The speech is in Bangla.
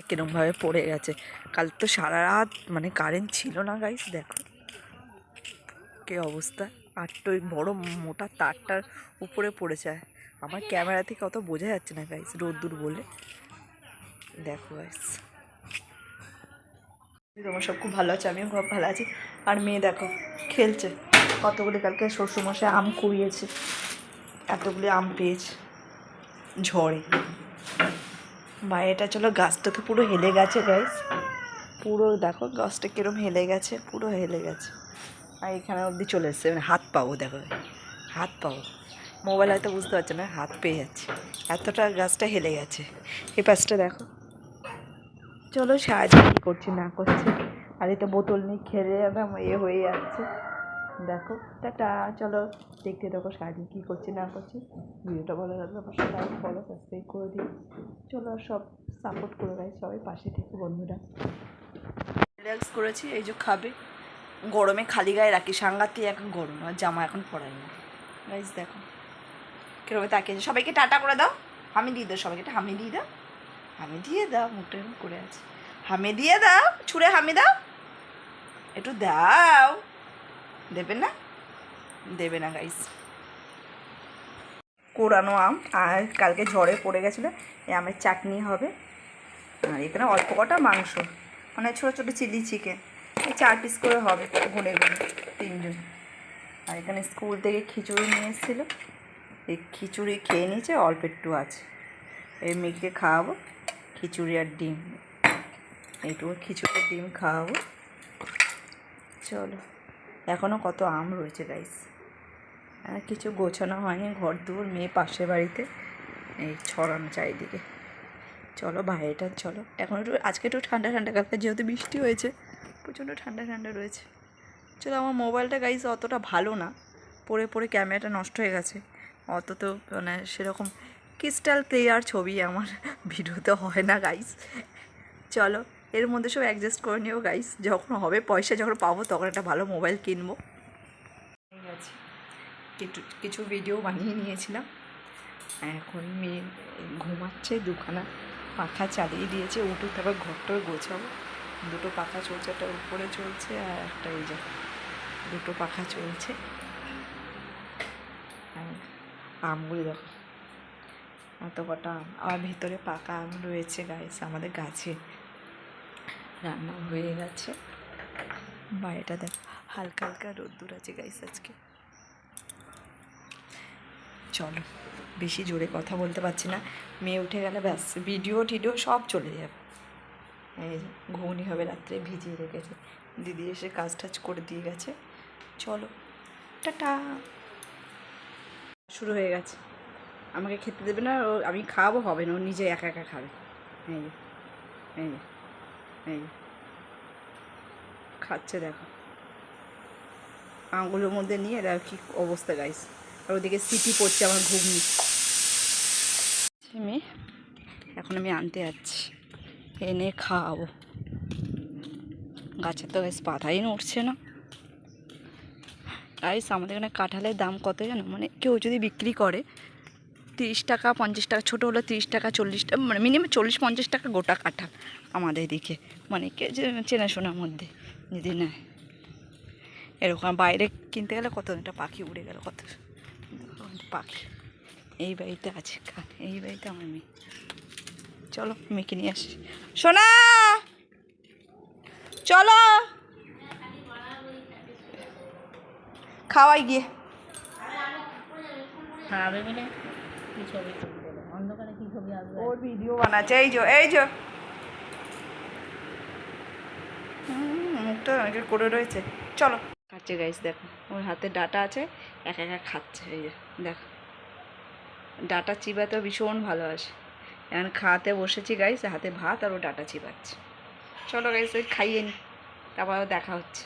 কিরমভাবে পড়ে গেছে। কাল তো সারা রাত মানে কারেন্ট ছিল না গাইস দেখো। কে অবস্থা? আর তো ওই বড় মোটা তারটার উপরে পড়েছে। আমার ক্যামেরা থেকে অত বোঝা যাচ্ছে না গাইস রোদ্দুর বলে। দেখো গাইস তোমার সব খুব ভালো আছে, আমিও খুব ভালো আছি। আর মেয়ে দেখো, খেলছে। কতগুলি কালকে শ্বশুরমশাই আম কুড়িয়েছে। এতগুলি আম পেয়েছে। ঝড়ে। এটা চলো গাছটা তো পুরো হেলে গেছে গাইস পুরো দেখো, গাছটা কিরম হেলে গেছে, পুরো হেলে গেছে। আর এখানে অবধি চলে এসছে মানে হাত পাবো দেখো। হাত পাবো মোবাইল হয়তো বুঝতে পারছে না, হাত পেয়ে যাচ্ছে। এতটা গাছটা হেলে গেছে। এই পাশটা দেখো। চলো সাহায্য কী করছি, না করছি। আর এটা বোতল নিয়ে খেলে যাবে আমার এ হয়ে যাচ্ছে। দেখো, টাটা, চলো, দেখতে দেখো সারাদিন কী করছে, না করছে। ভিডিওটা ভালো লাগলে অবশ্যই লাইক ফলো সাবস্ক্রাইব করে দিই চলো সব সাপোর্ট করে দেয় সবাই পাশে থেকে, বন্ধুরা। রিল্যাক্স করেছি, এই যে খাবে। গরমে খালি গায়ে রাখি, সাংঘাতিক এখন গরম, আর জামা এখন পরাই না। গাইজ দেখো। কীরকম তাকিয়েছে সবাইকে টাটা করে দাও। আমি দিয়ে দাও, সবাইকে হামি দিয়ে দাও। হামি দিয়ে দাও, মুখটা করে আছে। হামি দিয়ে দাও, ছুঁড়ে হামি দাও। একটু দাও। দেবে না? দেবে না গাইস কোরানো আম, আর কালকে ঝড়ে পড়ে গেছিল, এই আমের চাটনি হবে। আর এখানে অল্প কটা মাংস মানে ছোটো ছোটো চিলি চিকেন, এই চার পিস করে হবে গুনে গুনে, তিনজন। আর এখানে স্কুল থেকে খিচুড়ি নিয়ে এসেছিল। এই খিচুড়ি খেয়ে নিয়েছে, অল্প একটু আছে। এই মেয়েকে খাওয়াবো, খিচুড়ি আর ডিম। এইটুকু খিচুড়ি ডিম খাওয়াবো। চলো। এখনও কত আম রয়েছে গাইস আর কিছু গোছানো হয়নি, ঘর দুয়ার, মেয়ে পাশের বাড়িতে। এই ছড়ানো চারিদিকে। চলো, বাইরেটা চলো। এখন একটু, আজকে একটু ঠান্ডা ঠান্ডা, কালকে যেহেতু বৃষ্টি হয়েছে, প্রচণ্ড ঠান্ডা ঠান্ডা রয়েছে। চলো, আমার মোবাইলটা গাইস অতটা ভালো না। পড়ে পড়ে ক্যামেরাটা নষ্ট হয়ে গেছে। অত তো মানে সেরকম ক্রিস্টাল ক্লিয়ার ছবি আমার ভিডিওতে হয় না গাইস চলো। এর মধ্যে সব অ্যাডজাস্ট করে নিও গাইস যখন হবে, পয়সা যখন পাবো, তখন একটা ভালো মোবাইল কিনবো। কিছু কিছু ভিডিও বানিয়ে নিয়েছিলাম। এখন মেয়ে ঘুমাচ্ছে, দুখানা পাখা চালিয়ে দিয়েছে, উঠে তারপর ঘরটা গোছাবো। দুটো পাখা চলছে, একটা উপরে চলছে আর একটা এই যে, দুটো পাখা চলছে। আমগুলি দেখো। এত কটা আম। আর ভিতরে পাকা আম রয়েছে গাইস আমাদের গাছে। রান্না হয়ে গেছে। বাইরেটা দেখ, হালকা হালকা রোদ্দুর আছে গাইস আজকে। চলো, বেশি জোরে কথা বলতে পারছি না। মেয়ে উঠে গেলে ব্যাস ভিডিও টিডিও সব চলে যাবে। এই যে, ঘুগনি হবে রাত্রে ভিজিয়ে রেখেছে। দিদি এসে কাজ টাজ করে দিয়ে গেছে। চলো, টাটা। শুরু হয়ে গেছে। আমাকে খেতে দেবে না, ও, আমি খাওয়াবো, হবে না, ও নিজে একা একা খাবে। এই এই খাচ্ছে দেখো। আঙুলের মধ্যে নিয়ে এরা কি অবস্থা গাইস আর ওদিকে সিটি পড়ছে আমার ঘুগনি। মেয়ে এখন আমি আনতে যাচ্ছি। এনে খাওয়াবো। গাছের তো গাছ পাতাই নড়ছে না। গাইস আমাদের এখানে কাঁঠালের দাম কত জানো? মানে কেউ যদি বিক্রি করে তিরিশ টাকা, পঞ্চাশ টাকা, ছোটো হলে তিরিশ টাকা, চল্লিশ টাকা মানে মিনিমাম চল্লিশ, পঞ্চাশ টাকা গোটা কাঁঠাল আমাদের এদিকে মানে কে যে চেনাশোনার মধ্যে, যদি নেয়। এরকম বাইরে কিনতে গেলে কত একটা পাখি উড়ে গেল, কত পাখি। এই বাড়িতে আছে খা- এই বাড়িতে আমার মেয়ে। চলো, মেয়েকে নিয়ে আসি। সোনা! চলো! খাওয়াই গিয়ে। গেলে কি ছবি অন্ধকারে কি ছবি আসবে? ওর ভিডিও বানাচ্ছে। এই যে এই যে। হুম, মুখটা অনেক করে রয়েছে। চলো। খাচ্ছে গাইস দেখো। ওর হাতে ডাটা আছে একা একা খাচ্ছে এই যে দেখো। ডাটা চিবাতেও ভীষণ ভালোবাসে। এখন খাওয়াতে বসেছি গাইস হাতে ভাত আর ও ডাটা চিবাচ্ছে। চলো গাইস ওই খাইয়ে নি। তারপর দেখা হচ্ছে।